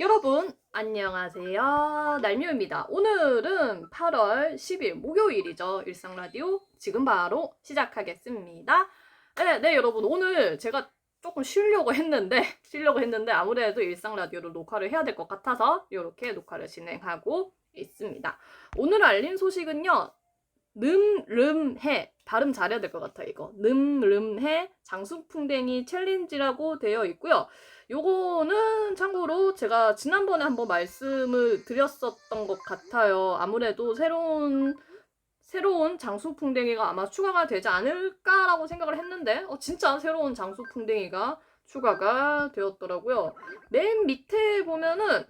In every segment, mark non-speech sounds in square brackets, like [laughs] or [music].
여러분 안녕하세요. 날미우입니다. 오늘은 8월 10일 목요일이죠. 일상라디오. 지금 바로 시작하겠습니다. 네, 네 여러분. 오늘 제가 조금 쉬려고 했는데 [laughs] 쉬려고 했는데 아무래도 일상라디오로 녹화를 해야 될 것 같아서 이렇게 녹화를 진행하고 있습니다. 오늘 알린 소식은요. 늠름해. 발음 잘해야 될 것 같아 이거. 늠름해 장수풍뎅이 챌린지라고 되어 있고요 요거는 참고로 제가 지난번에 한번 말씀을 드렸었던 것 같아요 아무래도 새로운 새로운 장수풍뎅이가 아마 추가가 되지 않을까라고 생각을 했는데 어, 진짜 새로운 장수풍뎅이가 추가가 되었더라고요 맨 밑에 보면은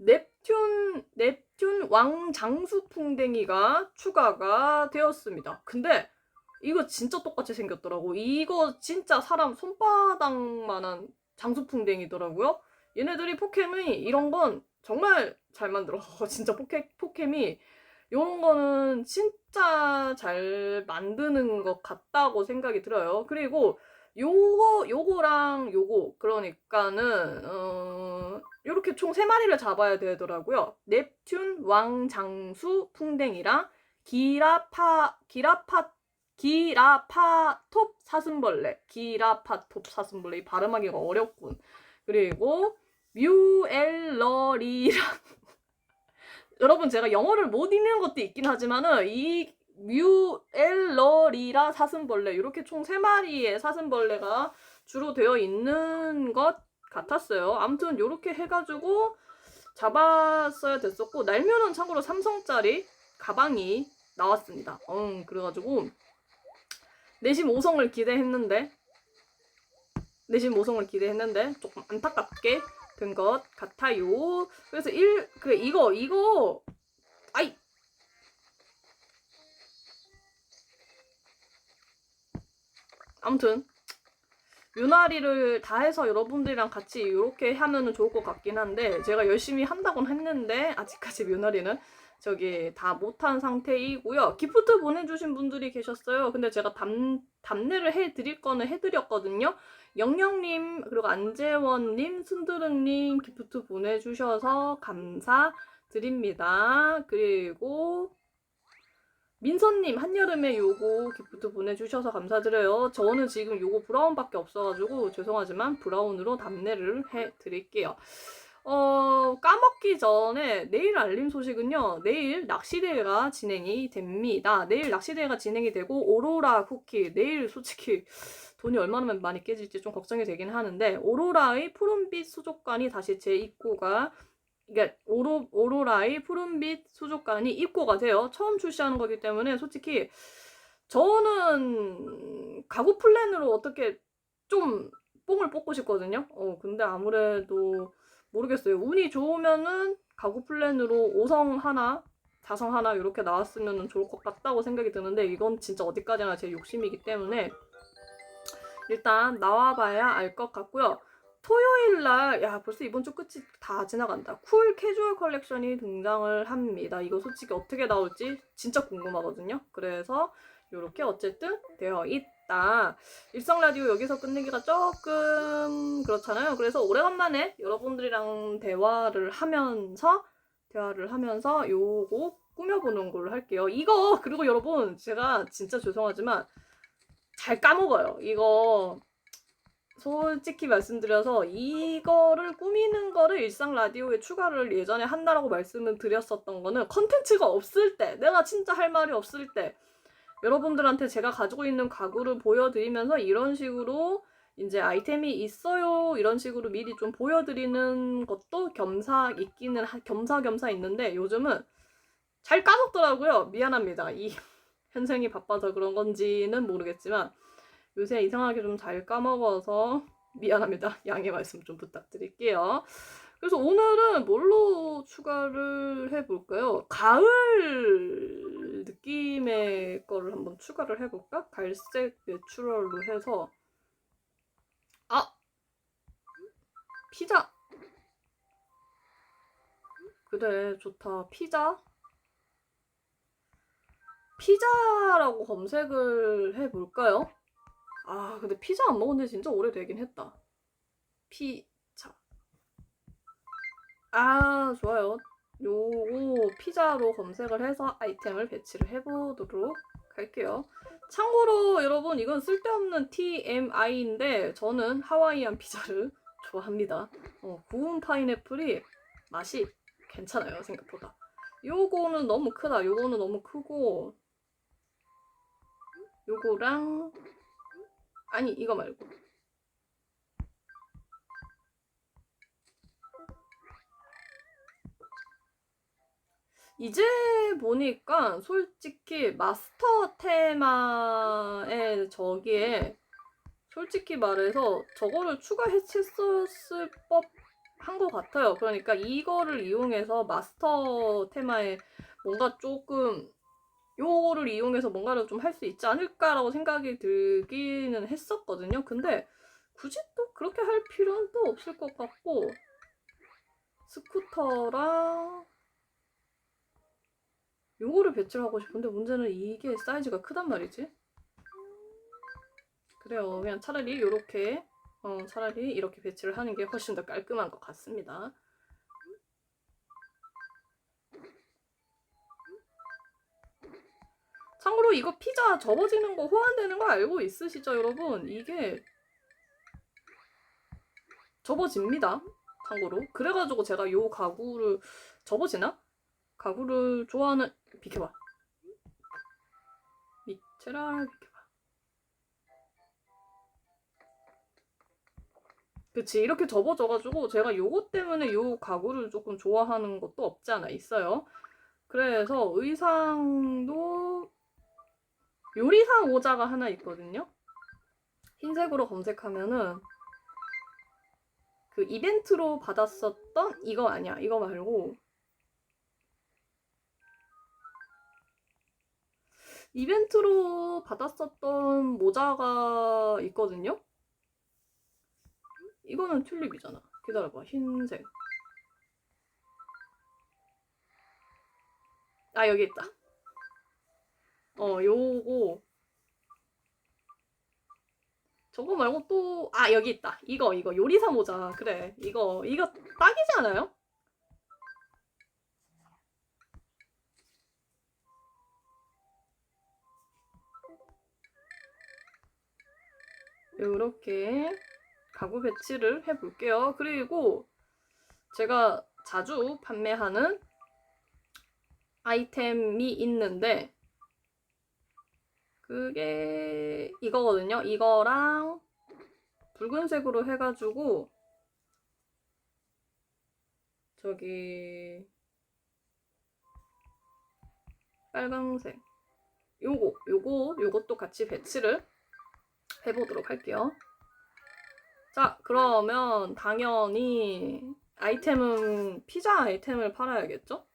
넵튠 넵튠 왕 장수풍뎅이가 추가가 되었습니다. 근데 이거 진짜 똑같이 생겼더라고. 이거 진짜 사람 손바닥만한 장수풍뎅이더라고요. 얘네들이 포켓이 이런 건 정말 잘 만들어. [laughs] 진짜 포켓 포켓이 이런 거는 진짜 잘 만드는 것 같다고 생각이 들어요. 그리고 요거 요거랑 요거 그러니까는 어 요렇게 총세 마리를 잡아야 되더라고요. 넵튠 왕장수 풍뎅이랑 기라파 기라파 기라파톱 사슴벌레 기라파톱 사슴벌레 이 발음하기가 어렵군. 그리고 뮤엘러리랑 [laughs] 여러분 제가 영어를 못 읽는 것도 있긴 하지만은 이 뮤엘러리라 사슴벌레 이렇게 총 3마리의 사슴벌레가 주로 되어 있는 것 같았어요. 아무튼 이렇게 해가지고 잡았어야 됐었고 날면은 참고로 삼성짜리 가방이 나왔습니다. 음, 그래가지고 내심 5성을 기대했는데 내심 5성을 기대했는데 조금 안타깝게 된 것 같아요. 그래서 1, 그 이거 이거 아이 아무튼 유나리를 다 해서 여러분들이랑 같이 이렇게 하면 은 좋을 것 같긴 한데 제가 열심히 한다곤 했는데 아직까지 뮤나리는 저기 다 못한 상태이고요. 기프트 보내주신 분들이 계셨어요. 근데 제가 답, 답례를 해드릴 거는 해드렸거든요. 영영님 그리고 안재원님, 순드릉님 기프트 보내주셔서 감사드립니다. 그리고 민선님 한여름에 요거 기프트 보내주셔서 감사드려요. 저는 지금 요거 브라운밖에 없어가지고 죄송하지만 브라운으로 답례를 해드릴게요. 어, 까먹기 전에 내일 알림 소식은요. 내일 낚시대회가 진행이 됩니다. 내일 낚시대회가 진행이 되고 오로라 쿠키 내일 솔직히 돈이 얼마나 많이 깨질지 좀 걱정이 되긴 하는데 오로라의 푸른빛 수족관이 다시 재입고가 그러니까 오로, 오로라의 푸른빛 수족관이 입고가 돼요. 처음 출시하는 거기 때문에 솔직히 저는 가구 플랜으로 어떻게 좀 뽕을 뽑고 싶거든요. 어, 근데 아무래도 모르겠어요. 운이 좋으면은 가구 플랜으로 5성 하나, 4성 하나 이렇게 나왔으면 좋을 것 같다고 생각이 드는데 이건 진짜 어디까지나 제 욕심이기 때문에 일단 나와봐야 알 것 같고요. 토요일 날, 야, 벌써 이번 주 끝이 다 지나간다. 쿨 캐주얼 컬렉션이 등장을 합니다. 이거 솔직히 어떻게 나올지 진짜 궁금하거든요. 그래서 이렇게 어쨌든 되어 있다. 일상 라디오 여기서 끝내기가 조금 그렇잖아요. 그래서 오래간만에 여러분들이랑 대화를 하면서 대화를 하면서 요거 꾸며보는 걸로 할게요. 이거 그리고 여러분 제가 진짜 죄송하지만 잘 까먹어요. 이거 솔직히 말씀드려서 이거를 꾸미는 거를 일상 라디오에 추가를 예전에 한다라고 말씀을 드렸었던 거는 컨텐츠가 없을 때 내가 진짜 할 말이 없을 때 여러분들한테 제가 가지고 있는 가구를 보여드리면서 이런 식으로 이제 아이템이 있어요 이런 식으로 미리 좀 보여드리는 것도 겸사 있기는 겸사겸사 있는데 요즘은 잘 까먹더라고요 미안합니다 이 [laughs] 현생이 바빠서 그런 건지는 모르겠지만 요새 이상하게 좀 잘 까먹어서 미안합니다. 양해 말씀 좀 부탁드릴게요. 그래서 오늘은 뭘로 추가를 해볼까요? 가을 느낌의 거를 한번 추가를 해볼까? 갈색 내추럴로 해서 아! 피자! 그래 좋다. 피자? 피자라고 검색을 해볼까요? 아, 근데 피자 안 먹은 지 진짜 오래되긴 했다. 피자. 아, 좋아요. 요거 피자로 검색을 해서 아이템을 배치를 해보도록 할게요. 참고로 여러분 이건 쓸데없는 TMI인데 저는 하와이안 피자를 [laughs] 좋아합니다. 어, 구운 파인애플이 맛이 괜찮아요 생각보다. 요거는 너무 크다. 요거는 너무 크고 요거랑 아니 이거 말고 이제 보니까 솔직히 마스터 테마의 저기에 솔직히 말해서 저거를 추가했었을 법 한 것 같아요. 그러니까 이거를 이용해서 마스터 테마에 뭔가 조금 요거를 이용해서 뭔가를 좀 할 수 있지 않을까라고 생각이 들기는 했었거든요. 근데 굳이 또 그렇게 할 필요는 또 없을 것 같고 스쿠터랑 요거를 배치를 하고 싶은데 문제는 이게 사이즈가 크단 말이지. 그래요. 그냥 차라리 요렇게 어, 차라리 이렇게 배치를 하는 게 훨씬 더 깔끔한 것 같습니다. 참고로 이거 피자 접어지는 거 호환되는 거 알고 있으시죠, 여러분? 이게 접어집니다. 참고로. 그래가지고 제가 요 가구를 접어지나? 가구를 좋아하는 비켜봐. 미체라 비켜봐. 그치 이렇게 접어져가지고 제가 요것 때문에 요 가구를 조금 좋아하는 것도 없지 않아 있어요. 그래서 의상도 요리사 모자가 하나 있거든요. 흰색으로 검색하면은 그 이벤트로 받았었던 이거 아니야. 이거 말고 이벤트로 받았었던 모자가 있거든요. 이거는 튤립이잖아. 기다려봐. 흰색. 아, 여기 있다. 어, 요거. 저거 말고 또, 아, 여기 있다. 이거, 이거. 요리사 모자. 그래. 이거, 이거 딱이지 않아요? 이렇게 가구 배치를 해볼게요. 그리고 제가 자주 판매하는 아이템이 있는데 그게 이거거든요. 이거랑 붉은색으로 해가지고 저기 빨강색 요거 요거 요것도 같이 배치를 해보도록 할게요. 자, 그러면 당연히 아이템은 피자 아이템을 팔아야겠죠?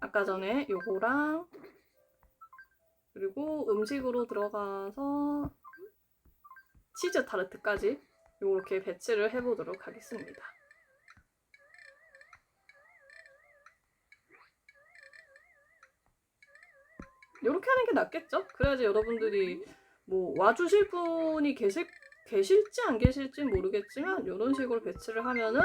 아까 전에 요거랑 그리고 음식으로 들어가서 치즈 타르트까지 요렇게 배치를 해보도록 하겠습니다. 이렇게 하는 게 낫겠죠? 그래야지 여러분들이 뭐 와주실 분이 계실 계실지 안 계실지 모르겠지만 이런 식으로 배치를 하면은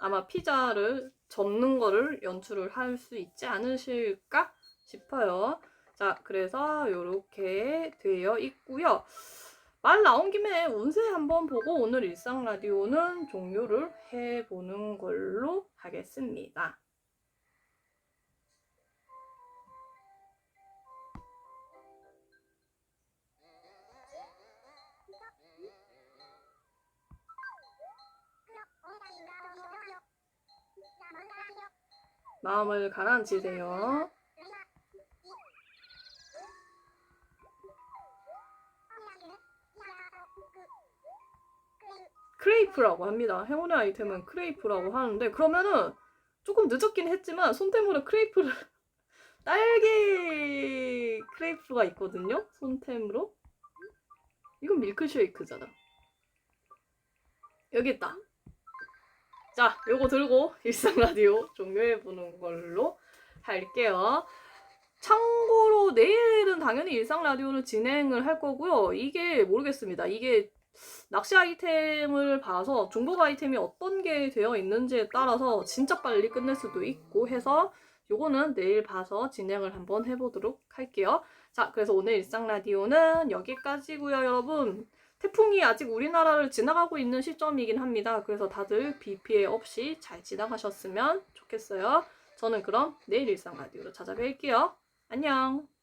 아마 피자를 접는 거를 연출을 할 수 있지 않으실까 싶어요. 자, 그래서 이렇게 되어 있고요. 말 나온 김에 운세 한번 보고 오늘 일상 라디오는 종료를 해보는 걸로 하겠습니다. 마음을 가라앉히세요. 크레이프라고 합니다. 행운의 아이템은 크레이프라고 하는데 그러면은 조금 늦었긴 했지만 손템으로 크레이프를 [laughs] 딸기 크레이프가 있거든요. 손템으로 이건 밀크쉐이크잖아. 여기 있다. 자, 요거 들고 일상 라디오 종료해 보는 걸로 할게요. 참고로 내일은 당연히 일상 라디오를 진행을 할 거고요. 이게 모르겠습니다. 이게 낚시 아이템을 봐서 중복 아이템이 어떤 게 되어 있는지에 따라서 진짜 빨리 끝낼 수도 있고 해서 요거는 내일 봐서 진행을 한번 해보도록 할게요. 자, 그래서 오늘 일상 라디오는 여기까지고요, 여러분. 태풍이 아직 우리나라를 지나가고 있는 시점이긴 합니다. 그래서 다들 비 피해 없이 잘 지나가셨으면 좋겠어요. 저는 그럼 내일 일상 라디오로 찾아뵐게요. 안녕.